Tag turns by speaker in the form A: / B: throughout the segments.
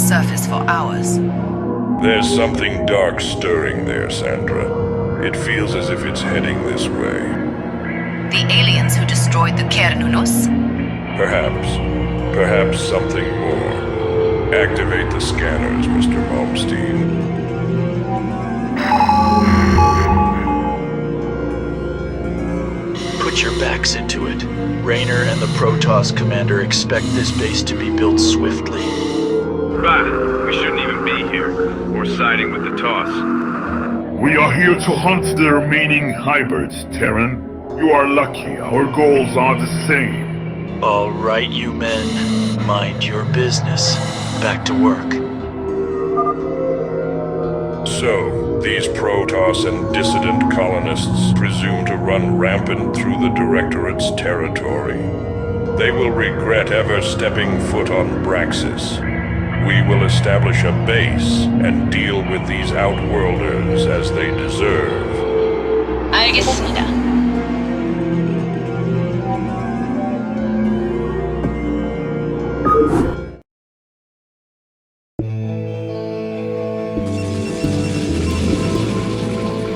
A: surface for hours.
B: There's something dark stirring there, Sandra. It feels as if it's heading this way.
A: The aliens who destroyed the Kernunus?
B: Perhaps. Perhaps something more. Activate the scanners, Mr. Malmsteen.
C: Put your backs into it. Raynor and the Protoss commander expect this base to be built swiftly.
D: Right. We shouldn't even be here. Or siding with the toss.
E: We are here to hunt the remaining hybrids, Terran. You are lucky. Our goals are the same.
C: All right, you men. Mind your business. Back to work.
B: So, these Protoss and dissident colonists presume to run rampant through the Directorate's territory. They will regret ever stepping foot on Braxis. We will establish a base and deal with these outworlders as they deserve.
F: 알겠습니다.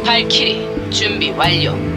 F: 발키리 준비 완료.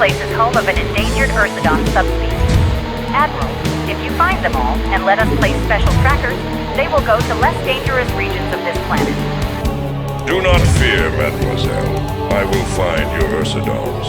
G: place is home of an endangered ursodon subspecies. Admiral, if you find them all and let us place special trackers, they will go to less dangerous regions of this planet.
B: Do not fear, mademoiselle. I will find your Ursidons.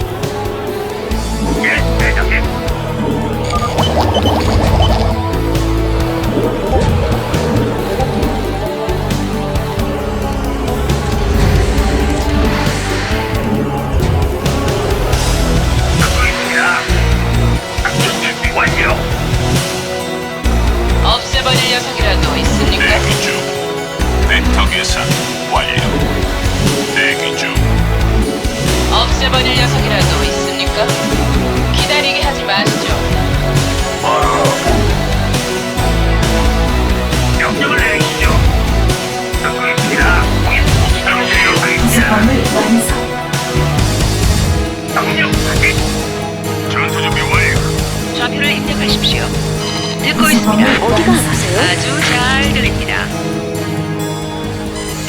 D: 있습니다.
F: 어디가 아프세요? 아주 잘 들립니다.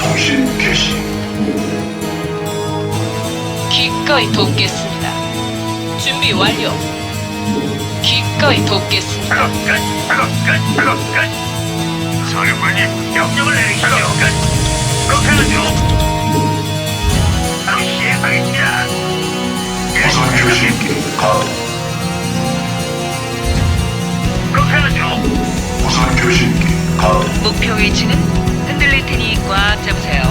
D: 통신 개시.
F: 기꺼이 돕겠습니다. 준비 완료. 기꺼이 돕겠습니다.
D: 작업 끝. 작업 끝. 작업 끝. 사령관님 명령을 내리시죠. 작업 끝. 그렇게 하죠. 바로 시행하겠습니다. 우선 교신기 가동. 교신기 가동.
F: 목표 위치는 흔들릴 테니 꽉 잡으세요.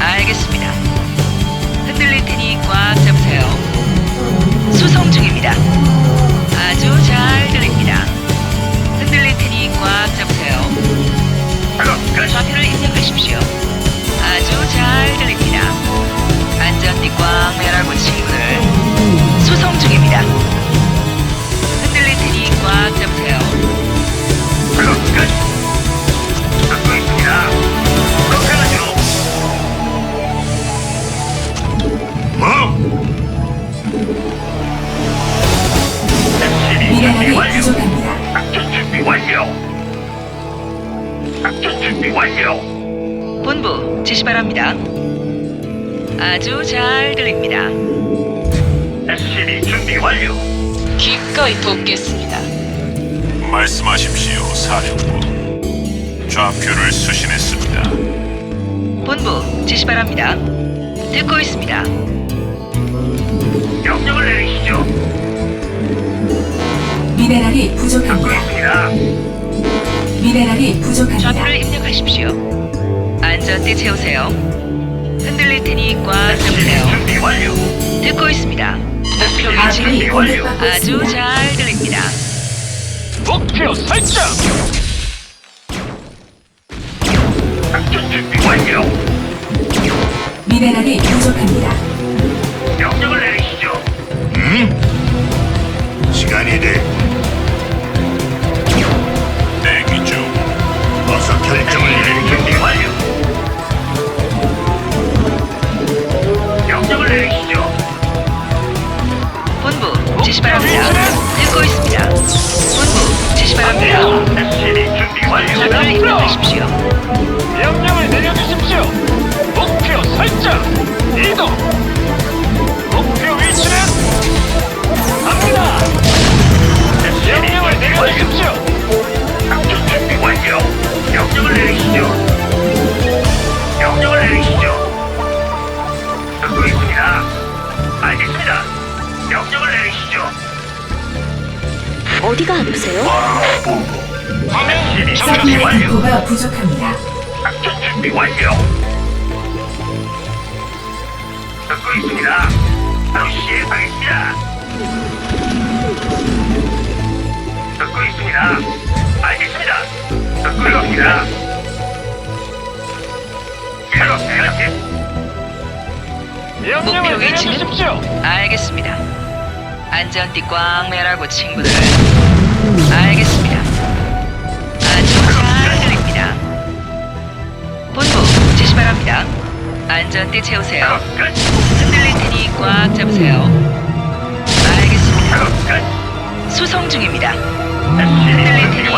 F: 알겠습니다. 흔들릴 테니 꽉 잡으세요. 수송 중입니다. 아주 잘 들립니다.
B: 말씀하십시오, 사령부. 좌표를 수신했습니다.
F: 본부 지시 바랍니다. 듣고 있습니다.
H: 명령을 내리시죠.
I: 미네랄이 부족합니다.
H: 그렇습니다.
I: 미네랄이 부족합니다.
F: 좌표를 입력하십시오. 안전띠 채우세요. 흔들릴 테니 꽉 잡으세요.
H: 준비 완료.
F: 듣고 있습니다. 목표 위치
I: 아군이
F: 아주 잘 들립니다.
H: 목표 설정. 작전 준비 완료.
I: 미네랄이 부족합니다.
H: 명령을 내리시죠. 음?
B: 시간이 됐군.
I: 서플라이 디포가 부족합니다.
H: 준비 완료. 듣고 있습니다. 바로 시행하겠습니다. 듣고 있습니다. 알겠습니다. 듣고 있습니다.
F: 목표 위치는 숙죠. 알겠습니다. 안전띠 꽝 매라고 친구들. 알겠습니다. 있습니다. 안전띠 채우세요.
H: 아,
F: 흔들릴 테니 꽉 잡으세요. 알겠습니다. 아, 수송 중입니다. 음. 흔들릴 테니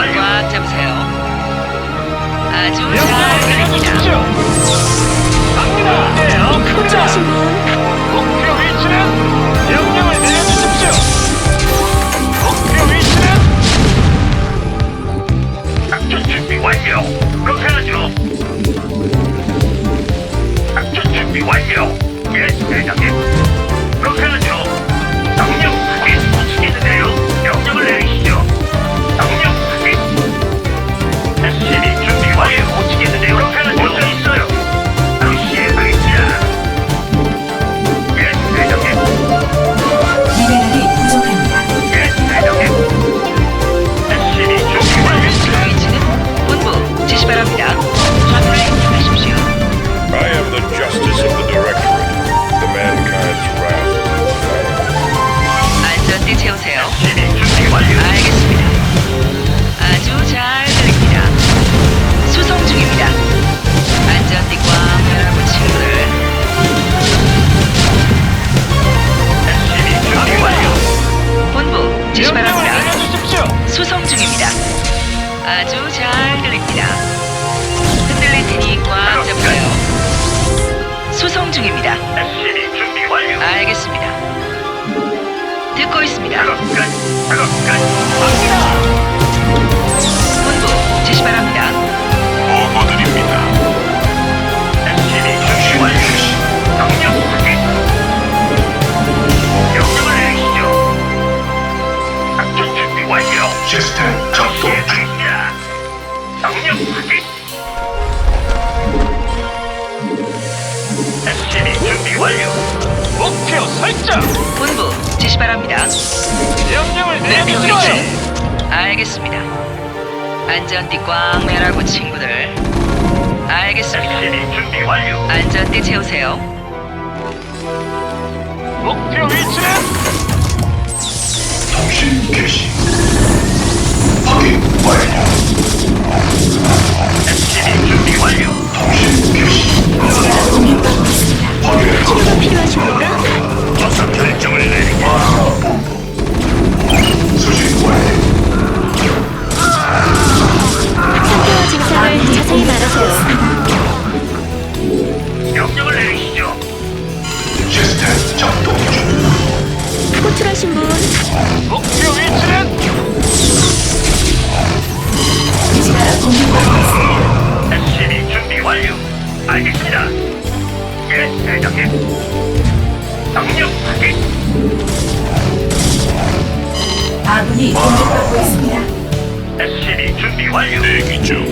H: 준비 완료.
B: 대기 중.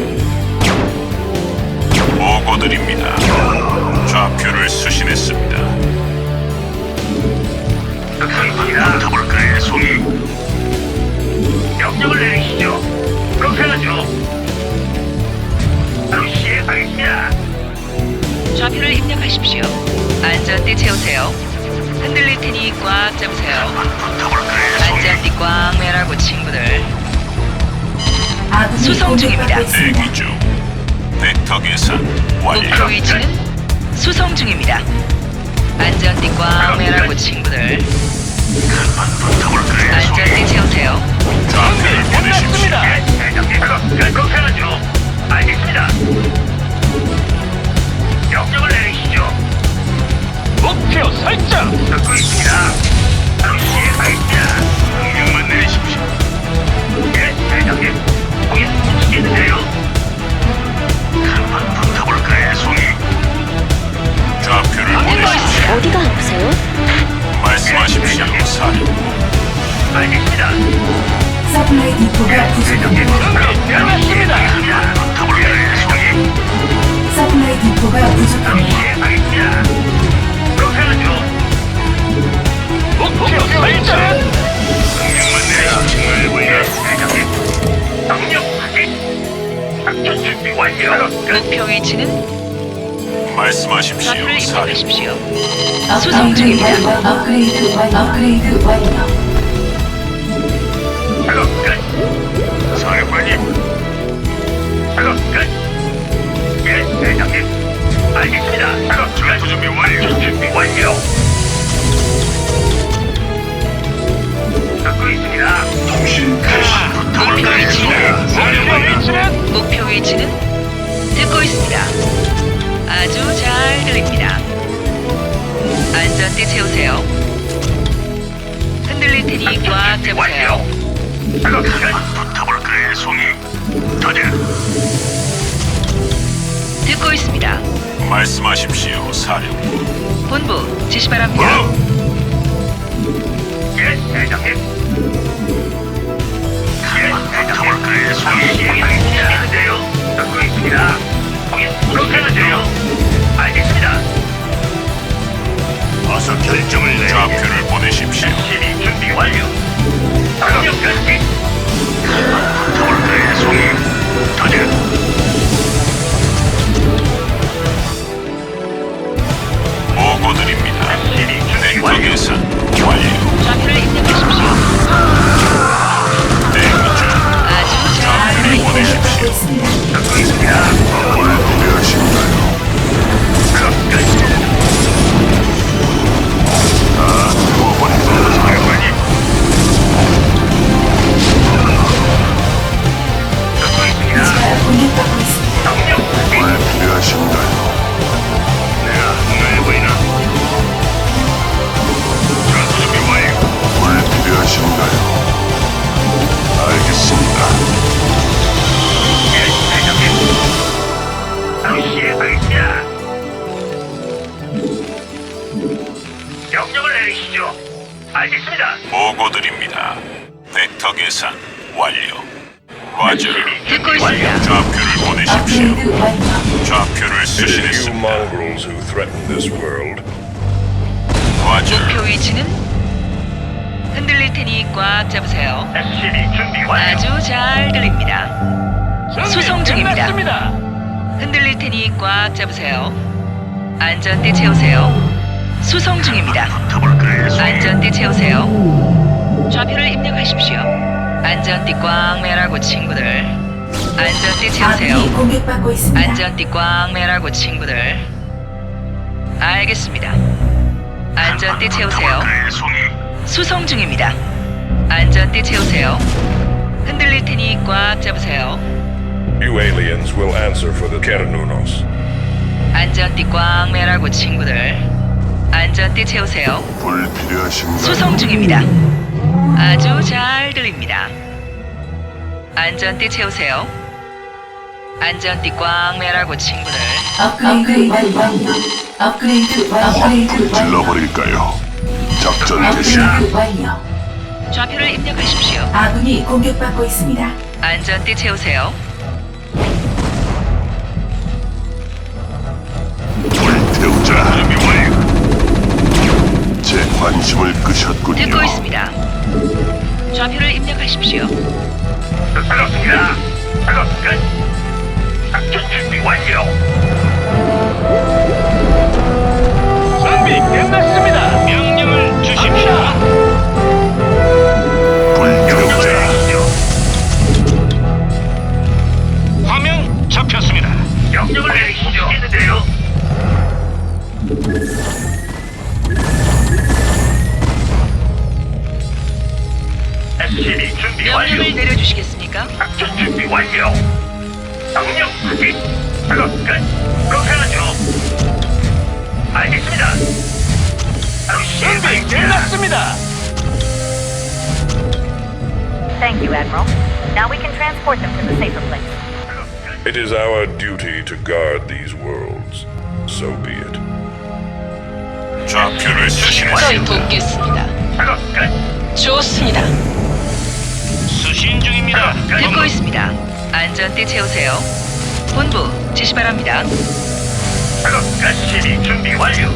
B: 보고 드립니다. 좌표를 수신했습니다.
H: 있습니다. 붙어볼까요, 송이? 명령을 내리시죠. 그렇게 하죠. 바로 시행하겠습니다.
F: 좌표를 입력하십시오. 안전띠 채우세요. 흔들릴 테니 꽉 잡으세요.
H: 송이?
F: 안전띠 꽉 매라고 친구들.
I: 아군이
F: 수송 중입니다.
I: 공격받고 있습니다.
B: 대기 중. 벡터 계산 완료.
F: 목표 위치는 수송 중입니다. 안전띠 꽉 매라고 친구들. 안전띠 채우세요.
B: 좌표를 보내십시오.
H: 그 준비 완료. 끝.
F: 목표 위치는
B: 말씀하십시오.
F: 좌표를. 입력하십시오. 수송 중입니다.
I: 업그레이드 완료. 업그레이드 완료.
H: 작업 끝. 사령관님. 작업 끝. 예, 대장님. 알겠습니다. 작업 전투 준비 완료. 준비 완료. 듣고 있습니다. 통신 개시.
F: 목표 위치는
H: 사령관님.
J: 위치는
F: 목표 위치는 듣고 있습니다. 아주 잘 들립니다. 안전띠 채우세요. 흔들릴 테니 꽉 잡으세요.
H: 끝. 붙어볼까요, 송이? 터져.
F: 듣고 있습니다.
B: 말씀하십시오. 사령부.
F: 본부 지시 바랍니다.
H: 예, 대장님. 듣고 있습니다. 그렇게. 알겠습니다. 어서 결정을 내리게.
B: 좌표를 보내십시오.
H: SCB 준비 완료. 송이? 터져.
B: 보고드립니다.
H: 준비.
F: 좌표를 입력하십시오.
B: 과저.
F: 듣고 있습니다.
B: 좌표를 보내십시오.
I: 업그레이드 완료.
B: 좌표를 It is you 수신했습니다. mongrels who threaten this world. 과저.
F: 목표 위치는 흔들릴 테니 꽉 잡으세요.
H: SCB 준비 완료.
F: 아주 잘 들립니다. 수송 중입니다.
J: 끝났습니다.
F: 흔들릴 테니 꽉 잡으세요. 안전띠 채우세요. 수송 중입니다. 안전띠 채우세요. 좌표를 입력하십시오. 안전띠 꽉 매라고 친구들. 안전띠 채우세요.
I: 아군이 공격받고 있습니다.
F: 안전띠 꽉 매라고 친구들. 알겠습니다. 안전띠 채우세요. 수송 중입니다. 안전띠 채우세요. 흔들릴 테니 꽉 잡으세요.
B: You aliens will answer for the Keranunos.
F: 안전띠 꽉 매라고 친구들. 안전띠 채우세요.
H: 불 필요하신가요?
F: 수송 중입니다. 아주 잘 들립니다. 안전띠 채우세요. 안전띠 꽉 매라고 친구들.
I: 업그레이드 완료. 업그레이드 완료.
H: 질러버릴까요? 작전
I: 업그레이드 완료.
F: 좌표를 입력하십시오.
I: 아군이 공격받고 있습니다.
K: 안전띠 채우세요.
D: 불태우자. 관심을 끄셨군요.
K: 듣고 있습니다. 좌표를 입력하십시오.
H: 그렇습니다. 작업 끝. 작전 준비 완료.
L: 준비 끝났습니다. 명령을 주십시오.
H: 명령을
D: 불태우자.
H: 내리시죠.
L: 화면 잡혔습니다.
H: 명령을 내리시죠. 있는데요.
K: 명령을 내려주시겠습니까?
H: 작전 준비 완료. 명령 확인. 작업 끝. 그렇게 하죠. 알겠습니다. 바로
L: 준비
H: 시행하겠습니다.
L: 끝났습니다.
G: Thank you, Admiral. Now we can transport them to the safer place.
B: It is our duty to guard these worlds. So be it.
D: 좌표를
K: 기꺼이 돕겠습니다.
H: 작업 끝.
K: 좋습니다.
L: 수신 중입니다.
K: 듣고 있습니다. 안전띠 채우세요. 본부 지시 바랍니다.
H: 작업 끝. SCB 준비 완료.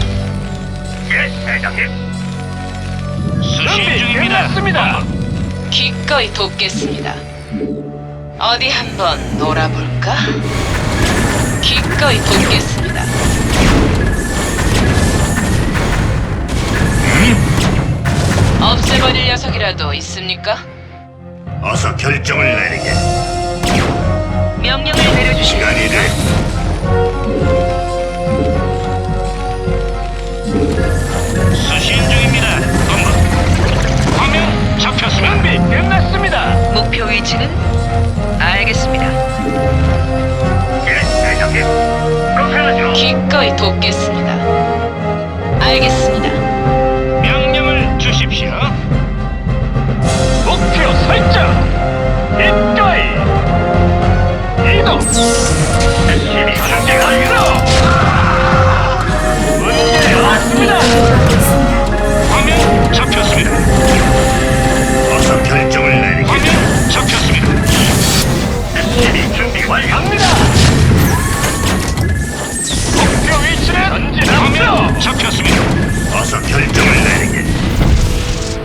H: 예, 대장님.
L: 수신 중입니다. 끝났습니다.
K: 기꺼이 돕겠습니다. 어디 한번 놀아볼까? 기꺼이 돕겠습니다. 없애버릴 녀석이라도 있습니까?
H: 어서 결정을 내리게.
K: 명령을 내려주시면
H: 시간이 돼.
L: 수신 중입니다. 본부. 화면 잡혔습니다. 준비 끝났습니다.
K: 목표 위치는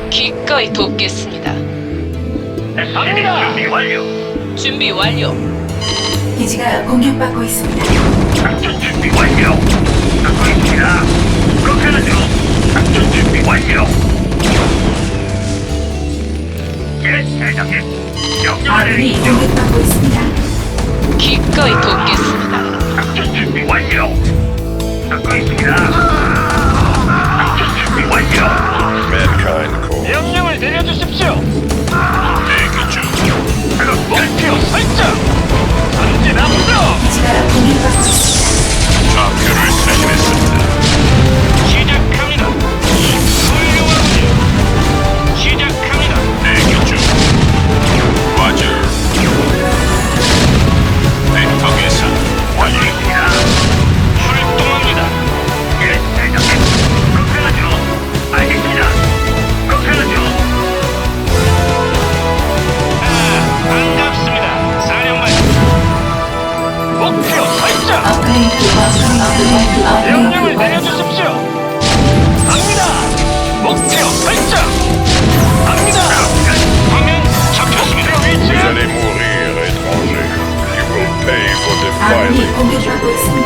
K: 기꺼이 돕겠습니다.
H: 준비 완료. 준비 완료.
I: 기지가 공격받고 있습니다.
H: 작전 준비 완료. 듣고 있습니다. 그렇게 하죠. 작전 준비 완료. 예, 대장님. 명령을
I: 아군이
H: 내리시죠.
I: 공격받고 있습니다.
K: 기꺼이 돕겠습니다.
H: 작전 준비 완료. 듣고 있습니다. 작전 준비 완료.
B: Mankind.
L: 명령을 내려주십시오.
H: 대기 중. 끝.
L: 목표
H: Listen.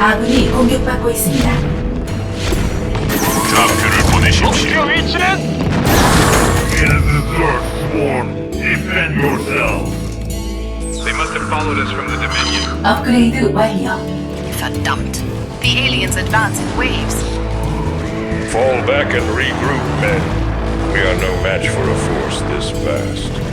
I: 아군이 공격받고 있습니다.
K: 좌표를
H: 보내십시오.
J: 목표 위치는
E: defend yourself.
D: They must have followed us from the Dominion.
I: 업그레이드 완료.
A: Verdammt. The aliens advance in waves.
B: Fall back and regroup, men. We are no match for a force this vast.